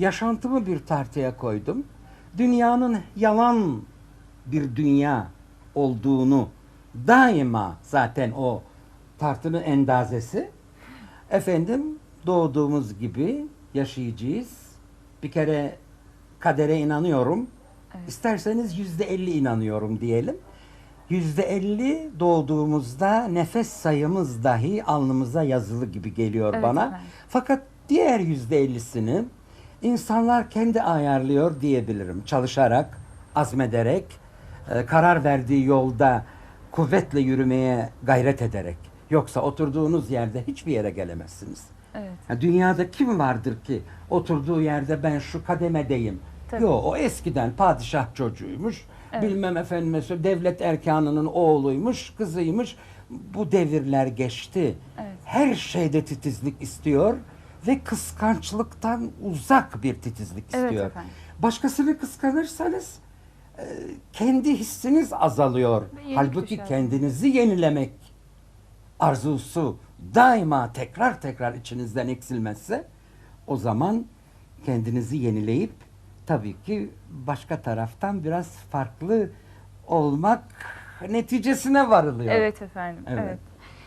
yaşantımı bir tartıya koydum. Dünyanın yalan bir dünya olduğunu daima zaten o tartının endazesi. Efendim doğduğumuz gibi yaşayacağız. Bir kere kadere inanıyorum. Evet. İsterseniz yüzde elli inanıyorum diyelim. Yüzde elli doğduğumuzda nefes sayımız dahi alnımıza yazılı gibi geliyor Evet bana. efendim. Fakat diğer yüzde ellisini insanlar kendi ayarlıyor diyebilirim. Çalışarak, azmederek, e, karar verdiği yolda kuvvetle yürümeye gayret ederek. Yoksa oturduğunuz yerde hiçbir yere gelemezsiniz. Evet. Ya dünyada kim vardır ki oturduğu yerde ben şu kademedeyim. Tabii. Yok o eskiden padişah çocuğuymuş. Evet. Bilmem efendime söyleyeyim, devlet erkanının oğluymuş, kızıymış. Bu devirler geçti. Evet. Her şeyde titizlik istiyor ve kıskançlıktan uzak bir titizlik Evet istiyor. efendim. Başkasını kıskanırsanız e, kendi hissiniz azalıyor. Halbuki düşer. kendinizi yenilemek arzusu daima tekrar tekrar içinizden eksilmezse o zaman kendinizi yenileyip tabii ki başka taraftan biraz farklı olmak neticesine varılıyor. Evet efendim. Evet. Evet.